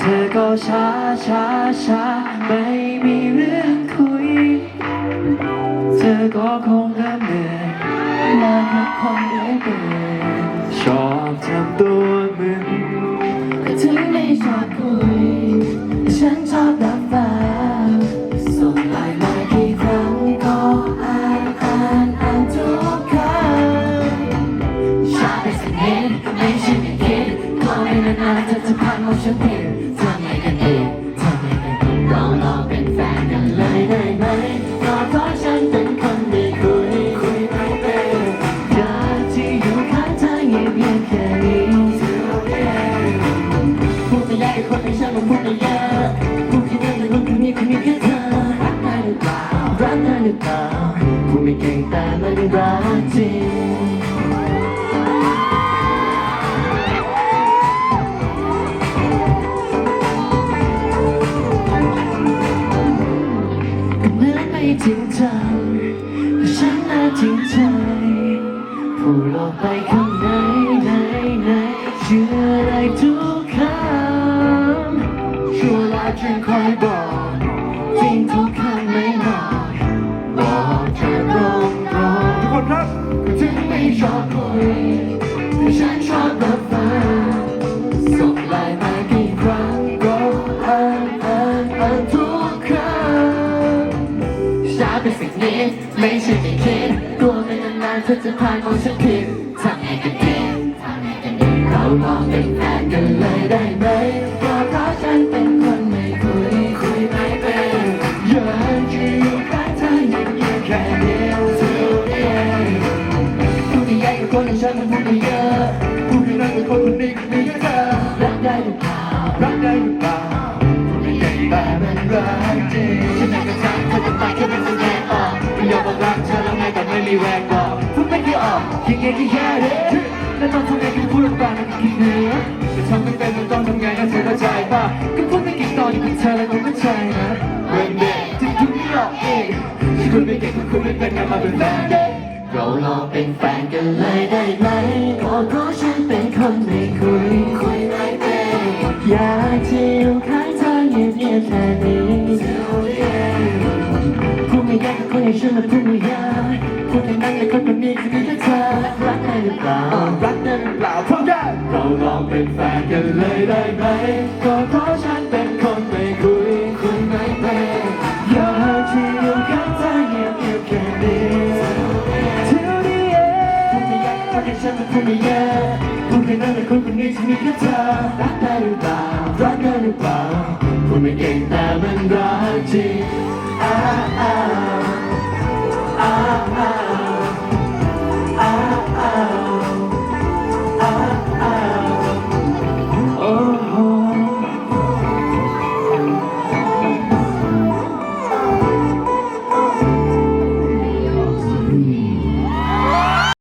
เธอก็ช้าช้าช้าไม่มีเรื่องคุย เธอก็คงเริ่มเหนื่อยและก็คงเรื่อยเปื่อยชอบทำตัวมึนถึงไม่ชอบคุย ฉันชอบรับ เธอจะพังเอาฉันผิดทำไงกันดีทำไงกันดีเราลองเป็นแฟนกันเลยได้ไหมก็เพราะฉันเป็นคนดีคุยคุยไม่เป็นอยากที่อยู่ข้างเธอเงียบๆแค่นี้เท่านั้พูดจะยากกับคนที่ฉันมันพูดไม่ยากพูดแค่นั้นแต่คนคนนี้คนนี้แค่เธอรักได้หรือเปล่ารักได้หรือเปล่าพูดไม่เก่งแต่มันรักจริง จริงจังแต่ฉันน่าจริงใจพูดออกไปข้างในในในเชื่อได้ทุกคำชั่วร้ายจึงคอยบอกจริงทุกคำไม่ ไม่ใช่ไม่คิดกลัวไม่นานๆเธอจะพานมองฉันผิดทำไงกันดีทำไงกันดีเราลองเป็นแฟนกันเลยได้ไหมก็เพราะฉันเป็นคนไม่คุยคุยไม่เป็นอยากจะอยู่ใกล้เธอเงียบๆแค่เดียวเท่านั้นพูดที่ใหญ่กับคนอย่างฉันมันพูดไม่เยอะพูดที่นั่นกับคนคนนี้คนนี้ก็เธอรักได้หรือเปล่ารักได้หรือเปล่าพูดไม่เก่แต่มันรักจริงฉันอยากจะถามเธอจะตายแค่ไม่แม่มีแรงบอกพูดไม่กี่ออกคิดไงที่แค่เด็กแล้วต้องทำไงก็พูดออกมาแล้วก็คิดเนื้อจะทำไม่เป็นมันต้องทำไงให้เธอเข้าใจป่ะก็พูดไม่เก่ตอนกับเธอแล้วก็เข้าใจนะเว้นเด็กจะพูดไม่ออกเองที่คุณไม่เก่งก็คุณไม่เป็นไงมาเป็นแฟนเด็กเราลองเป็นแฟนกันเลยได้ไหมก็เพราะฉันเป็นคนไม่คุยคุยไม่เป็นอยากจะอยู่ข้างเธอเงียบๆแค่นี้พูดไม่ยากกับ ดไม่ยากพูดแค่นั้นแต่คนคนนี้คือมีแค่เธอรักได้หรือเปล่ารักได้หรือเปล่าพร้อมกันเราลองเป็นแฟนกันเลยได้ไหมก็เพราะฉันเป็นคนไม่คุยคุยไม่เป็นอยากจะอยู่ข้างเธอเงียบๆแค่นี้ Till the end พูดไม่ยากคนที่ฉันมันพูดไม่ยากพูดแค่นั้นแต่คนคนนี้จะมีแค่เธอรักได้หรือเปล่ารักได้หรือเปล่าพูดไม่เก่งแต่มันรักจริง